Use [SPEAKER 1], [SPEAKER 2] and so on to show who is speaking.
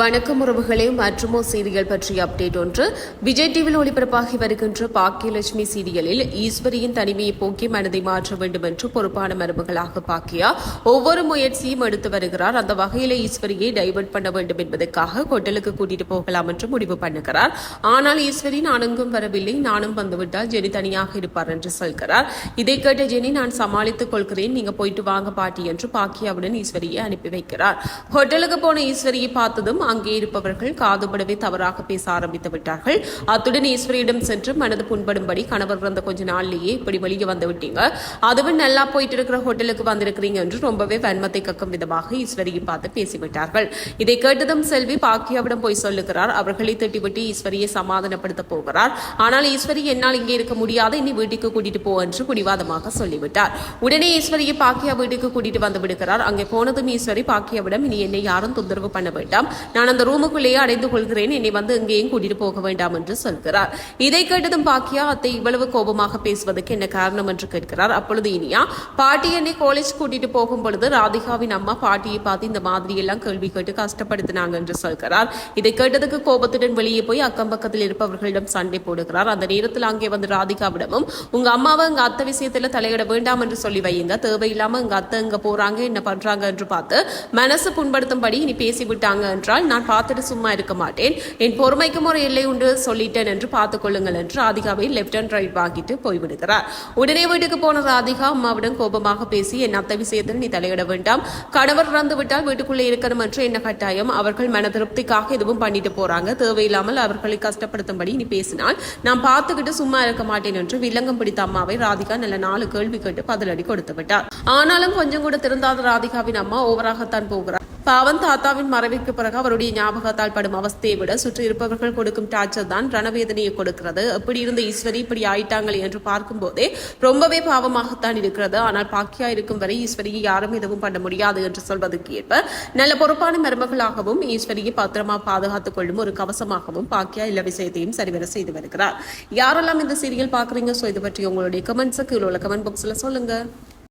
[SPEAKER 1] வணக்கம் உறவுகளே மற்றுமோ சீரியல் பற்றிய அப்டேட் ஒன்று. விஜய் டிவியில் ஒளிபரப்பாகி வருகின்ற பாக்கியலட்சுமி சீரியலில் ஈஸ்வரியின் தனிமையை போக்கி மனதை மாற்ற வேண்டும் என்று பொறுப்பான மருமகளாக பாக்கியா ஒவ்வொரு முயற்சியும் எடுத்து வருகிறார். அந்த வகையில் ஈஸ்வரியை டைவர்ட் பண்ண வேண்டும் என்பதற்காக ஹோட்டலுக்கு கூட்டிட்டு போகலாம் என்று முடிவு பண்ணுகிறார். ஆனால் ஈஸ்வரி நான் எங்கும் வரவில்லை நானும் வந்துவிட்டால் ஜெனி தனியாக இருப்பார் என்று சொல்கிறார். இதை கேட்ட ஜெனி நான் சமாளித்துக் கொள்கிறேன் நீங்க போயிட்டு வாங்க பாட்டி என்று பாக்கியாவுடன் ஈஸ்வரியை அனுப்பி வைக்கிறார். ஹோட்டலுக்கு போன ஈஸ்வரியை பார்த்ததும் அங்கே இருப்பவர்கள் காதுபடவே தவறாக பேச ஆரம்பித்து விட்டார்கள். அத்துடன் ஈஸ்வரியிடம் சென்று மனது புண்படும்படி கணவர் பிறந்த கொஞ்ச நாள்லயே இப்படி வெளியே வந்து விட்டீங்க. அதுவும் நல்லா போயிட்டு இருக்கிற ஹோட்டலுக்கு வந்திருக்கிறீங்க என்று ரொம்பவே வன்மத்தை கக்கும் விதமாக ஈஸ்வரியை பார்த்து பேசிவிட்டார்கள். இதை கேட்டதும் செல்வி பாக்கியாவிடம் போய் சொல்லுகிறார். அவர்களை திட்டிவிட்டு ஈஸ்வரியை சமாதானப்படுத்த போகிறார். ஆனால் ஈஸ்வரி என்னால் இங்கே இருக்க முடியாது. இனி வீட்டுக்கு கூட்டிட்டு போ என்று பிடிவாதமாக சொல்லிவிட்டார். உடனே ஈஸ்வரியை பாக்கியா வீட்டுக்கு கூட்டிட்டு வந்து விடுகிறார். அங்கே போனதும் ஈஸ்வரி பாக்கியாவிடம் இனி என்னை யாரும் தொந்தரவு பண்ண வேண்டாம். நான் அந்த ரூமுக்குள்ளேயே அடைந்து கொள்கிறேன். என்னை வந்து இங்கேயும் கூட்டிட்டு போக வேண்டாம் என்று சொல்கிறார். இதை கேட்டதும் பாக்கியா அத்தை இவ்வளவு கோபமாக பேசுவதற்கு என்ன காரணம் என்று கேட்கிறார். அப்பொழுது இனியா பாட்டி என்னை காலேஜ் கூட்டிட்டு போகும் பொழுது ராதிகாவின் அம்மா பாட்டியை பார்த்து இந்த மாதிரி எல்லாம் கேள்வி கேட்டு கஷ்டப்படுத்தினாங்க என்று சொல்கிறார். இதை கேட்டதுக்கு கோபத்துடன் வெளியே போய் அக்கம் பக்கத்தில் இருப்பவர்களிடம் சண்டை போடுகிறார். அந்த நேரத்தில் அங்கே வந்து ராதிகாவிடமும் உங்க அம்மாவை உங்க அத்தை விஷயத்துல தலையிட வேண்டாம் என்று சொல்லி வையுங்க. தேவையில்லாம உங்க அத்தை இங்க போறாங்க என்ன பண்றாங்க என்று பார்த்து மனசு புண்படுத்தும்படி இனி பேசிவிட்டாங்க என்றால் என்றால் நான் பார்த்துட்டு சும்மா இருக்க மாட்டேன். என் பொறுமைக்கும் ஒரு எல்லை உண்டு. சொல்லிட்டேன் என்று பார்த்துக் கொள்ளுங்கள் என்று ராதிகாவை லெப்ட் அண்ட் ரைட் வாங்கிட்டு போய்விடுகிறார். உடனே வீட்டுக்கு போன ராதிகா அம்மாவிடம் கோபமாக பேசி என் அத்தை விஷயத்தில் நீ தலையிட வேண்டாம். கணவர் இறந்து விட்டால் வீட்டுக்குள்ளே இருக்கணும் என்று என்ன கட்டாயம் அவர்கள் மன திருப்திக்காக எதுவும் பண்ணிட்டு போறாங்க. தேவையில்லாமல் அவர்களை கஷ்டப்படுத்தும்படி நீ பேசினால் நான் பார்த்துக்கிட்டு சும்மா இருக்க மாட்டேன் என்று வில்லங்கம் பிடித்த அம்மாவை ராதிகா நல்ல நாலு கேள்வி கேட்டு பதிலடி கொடுத்து விட்டார். ஆனாலும் கொஞ்சம் கூட திருந்தாத ராதிகாவின் அம்மா ஓவராகத்தான் போகிறார். பாவன் தாத்தாவின் மறைவிற்கு பிறகு அவருடைய ஞாபகத்தால் படும் அவஸ்தையை விட சுற்றி இருப்பவர்கள் கொடுக்கும் டார்ச்சர் தான் ரணவேதனையை கொடுக்கிறது. எப்படி இருந்த ஈஸ்வரி இப்படி ஆயிட்டாங்களே என்று பார்க்கும்போதே ரொம்பவே பாவமாகத்தான் இருக்கிறது. ஆனால் பாக்கியா இருக்கும் வரை ஈஸ்வரியை யாரும் எதுவும் பண்ண முடியாது என்று சொல்வதற்கு ஏற்ப நல்ல பொறுப்பான மருமகளாகவும் ஈஸ்வரியை பத்திரமா பாதுகாத்துக் கொள்ளும் ஒரு கவசமாகவும் பாக்கியா இல்ல விஷயத்தையும் சரிவர செய்து வருகிறார். யாரெல்லாம் இந்த சீரியல் பாக்குறீங்க சோ இது பற்றி உங்களுடைய கமெண்ட்ஸுக்கு உள்ள கமெண்ட் பாக்ஸ்ல சொல்லுங்க.